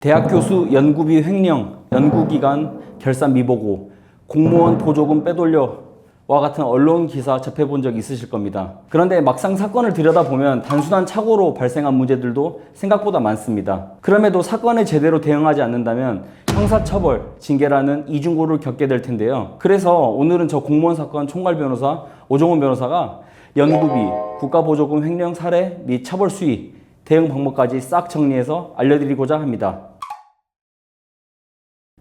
대학 교수 연구비 횡령, 연구기관 결산 미보고, 공무원 보조금 빼돌려 와 같은 언론 기사 접해본 적 있으실 겁니다. 그런데 막상 사건을 들여다보면 단순한 착오로 발생한 문제들도 생각보다 많습니다. 그럼에도 사건에 제대로 대응하지 않는다면 형사처벌, 징계라는 이중고를 겪게 될 텐데요. 그래서 오늘은 저 공무원 사건 총괄 변호사 오종훈 변호사가 연구비, 국가보조금 횡령 사례 및 처벌 수위, 대응 방법까지 싹 정리해서 알려드리고자 합니다.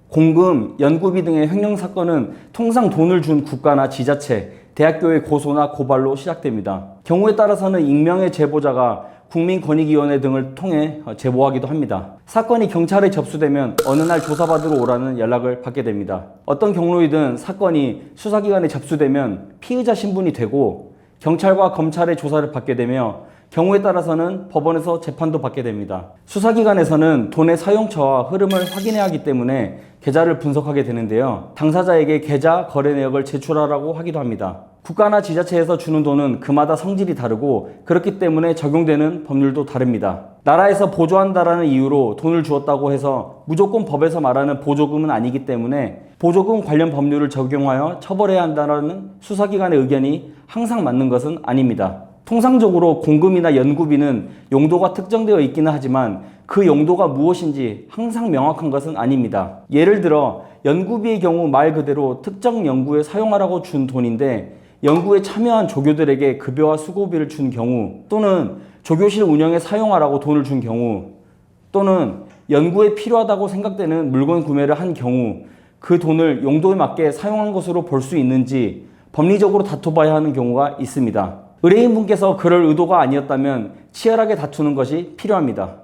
공금, 연구비 등의 횡령 사건은 통상 돈을 준 국가나 지자체, 대학교의 고소나 고발로 시작됩니다. 경우에 따라서는 익명의 제보자가 국민권익위원회 등을 통해 제보하기도 합니다. 사건이 경찰에 접수되면 어느 날 조사받으러 오라는 연락을 받게 됩니다. 어떤 경로이든 사건이 수사기관에 접수되면 피의자 신분이 되고 경찰과 검찰의 조사를 받게 되며 경우에 따라서는 법원에서 재판도 받게 됩니다. 수사기관에서는 돈의 사용처와 흐름을 확인해야 하기 때문에 계좌를 분석하게 되는데요. 당사자에게 계좌 거래 내역을 제출하라고 하기도 합니다. 국가나 지자체에서 주는 돈은 그마다 성질이 다르고 그렇기 때문에 적용되는 법률도 다릅니다. 나라에서 보조한다라는 이유로 돈을 주었다고 해서 무조건 법에서 말하는 보조금은 아니기 때문에 보조금 관련 법률을 적용하여 처벌해야 한다는 수사기관의 의견이 항상 맞는 것은 아닙니다. 통상적으로 공금이나 연구비는 용도가 특정되어 있기는 하지만 그 용도가 무엇인지 항상 명확한 것은 아닙니다. 예를 들어 연구비의 경우 말 그대로 특정 연구에 사용하라고 준 돈인데 연구에 참여한 조교들에게 급여와 수고비를 준 경우 또는 조교실 운영에 사용하라고 돈을 준 경우 또는 연구에 필요하다고 생각되는 물건 구매를 한 경우 그 돈을 용도에 맞게 사용한 것으로 볼 수 있는지 법리적으로 다퉈봐야 하는 경우가 있습니다. 의뢰인분께서 그럴 의도가 아니었다면 치열하게 다투는 것이 필요합니다.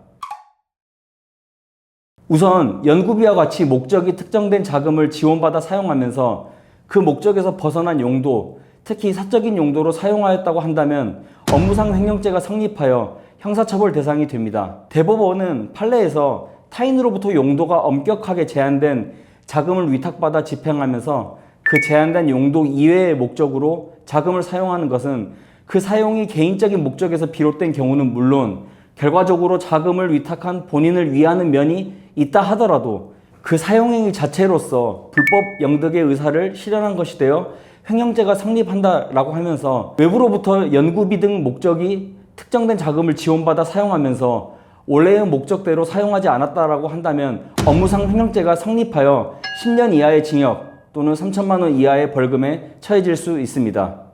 우선 연구비와 같이 목적이 특정된 자금을 지원받아 사용하면서 그 목적에서 벗어난 용도, 특히 사적인 용도로 사용하였다고 한다면 업무상 횡령죄가 성립하여 형사처벌 대상이 됩니다. 대법원은 판례에서 타인으로부터 용도가 엄격하게 제한된 자금을 위탁받아 집행하면서 그 제한된 용도 이외의 목적으로 자금을 사용하는 것은 그 사용이 개인적인 목적에서 비롯된 경우는 물론 결과적으로 자금을 위탁한 본인을 위하는 면이 있다 하더라도 그 사용행위 자체로서 불법 영득의 의사를 실현한 것이 되어 횡령죄가 성립한다라고 하면서 외부로부터 연구비 등 목적이 특정된 자금을 지원받아 사용하면서 원래의 목적대로 사용하지 않았다라고 한다면 업무상 횡령죄가 성립하여 10년 이하의 징역 또는 3천만 원 이하의 벌금에 처해질 수 있습니다.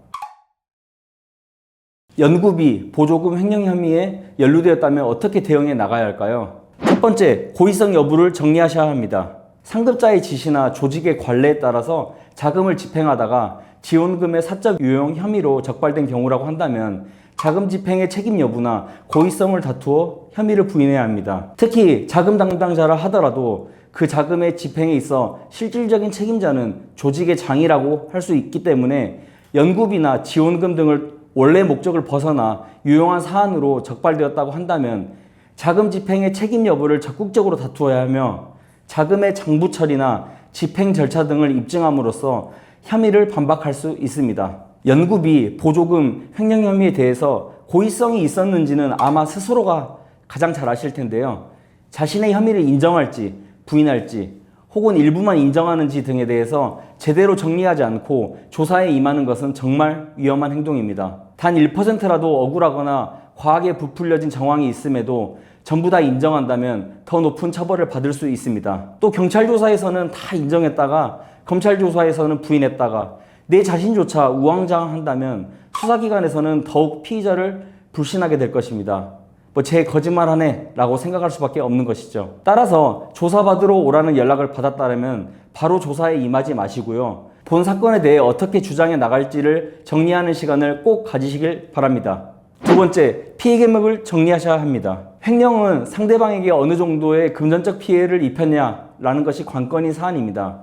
연구비, 보조금 횡령 혐의에 연루되었다면 어떻게 대응해 나가야 할까요? 첫 번째, 고의성 여부를 정리하셔야 합니다. 상급자의 지시나 조직의 관례에 따라서 자금을 집행하다가 지원금의 사적 유용 혐의로 적발된 경우라고 한다면 자금 집행의 책임 여부나 고의성을 다투어 혐의를 부인해야 합니다. 특히 자금 담당자라 하더라도 그 자금의 집행에 있어 실질적인 책임자는 조직의 장이라고 할 수 있기 때문에 연구비나 지원금 등을 원래 목적을 벗어나 유용한 사안으로 적발되었다고 한다면 자금 집행의 책임 여부를 적극적으로 다투어야 하며 자금의 장부 처리나 집행 절차 등을 입증함으로써 혐의를 반박할 수 있습니다. 연구비, 보조금, 횡령 혐의에 대해서 고의성이 있었는지는 아마 스스로가 가장 잘 아실 텐데요. 자신의 혐의를 인정할지 부인할지 혹은 일부만 인정하는지 등에 대해서 제대로 정리하지 않고 조사에 임하는 것은 정말 위험한 행동입니다. 단 1%라도 억울하거나 과하게 부풀려진 정황이 있음에도 전부 다 인정한다면 더 높은 처벌을 받을 수 있습니다. 또 경찰 조사에서는 다 인정했다가 검찰 조사에서는 부인했다가 내 자신조차 우왕좌왕한다면 수사기관에서는 더욱 피의자를 불신하게 될 것입니다. 뭐 제 거짓말하네 라고 생각할 수밖에 없는 것이죠. 따라서 조사받으러 오라는 연락을 받았다면 바로 조사에 임하지 마시고요. 본 사건에 대해 어떻게 주장해 나갈지를 정리하는 시간을 꼭 가지시길 바랍니다. 두 번째, 피해 금액을 정리하셔야 합니다. 횡령은 상대방에게 어느 정도의 금전적 피해를 입혔냐라는 것이 관건인 사안입니다.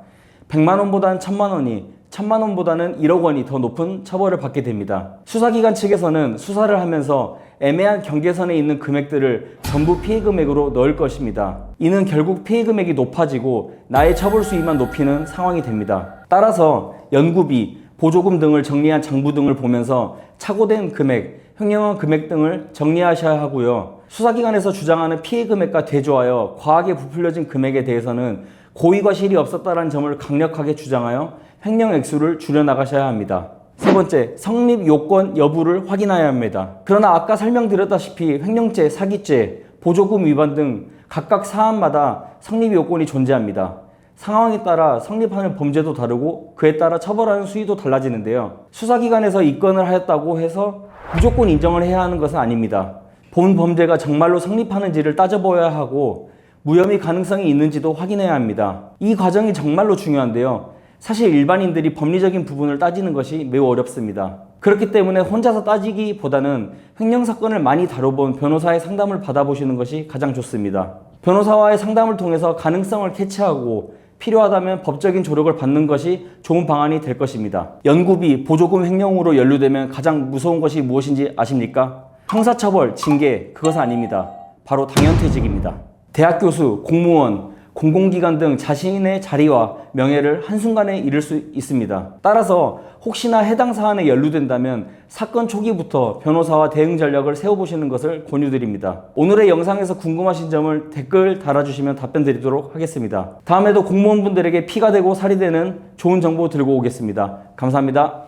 100만 원보다는 1000만 원이 1000만 원보다는 1억 원이 더 높은 처벌을 받게 됩니다. 수사기관 측에서는 수사를 하면서 애매한 경계선에 있는 금액들을 전부 피해 금액으로 넣을 것입니다. 이는 결국 피해 금액이 높아지고 나의 처벌 수위만 높이는 상황이 됩니다. 따라서 연구비, 보조금 등을 정리한 장부 등을 보면서 착오된 금액, 횡령한 금액 등을 정리하셔야 하고요. 수사기관에서 주장하는 피해 금액과 대조하여 과하게 부풀려진 금액에 대해서는 고의과 실이 없었다는 점을 강력하게 주장하여 횡령 액수를 줄여나가셔야 합니다. 세 번째, 성립 요건 여부를 확인해야 합니다. 그러나 아까 설명드렸다시피 횡령죄, 사기죄, 보조금 위반 등 각각 사안마다 성립 요건이 존재합니다. 상황에 따라 성립하는 범죄도 다르고 그에 따라 처벌하는 수위도 달라지는데요. 수사기관에서 입건을 하였다고 해서 무조건 인정을 해야 하는 것은 아닙니다. 본 범죄가 정말로 성립하는지를 따져보아야 하고 무혐의 가능성이 있는지도 확인해야 합니다. 이 과정이 정말로 중요한데요. 사실 일반인들이 법리적인 부분을 따지는 것이 매우 어렵습니다. 그렇기 때문에 혼자서 따지기보다는 횡령 사건을 많이 다뤄본 변호사의 상담을 받아보시는 것이 가장 좋습니다. 변호사와의 상담을 통해서 가능성을 캐치하고 필요하다면 법적인 조력을 받는 것이 좋은 방안이 될 것입니다. 연구비, 보조금 횡령으로 연루되면 가장 무서운 것이 무엇인지 아십니까? 형사처벌, 징계, 그것은 아닙니다. 바로 당연퇴직입니다. 대학 교수, 공무원, 공공기관 등 자신의 자리와 명예를 한순간에 잃을 수 있습니다. 따라서 혹시나 해당 사안에 연루된다면 사건 초기부터 변호사와 대응 전략을 세워보시는 것을 권유드립니다. 오늘의 영상에서 궁금하신 점을 댓글 달아주시면 답변 드리도록 하겠습니다. 다음에도 공무원분들에게 피가 되고 살이 되는 좋은 정보 들고 오겠습니다. 감사합니다.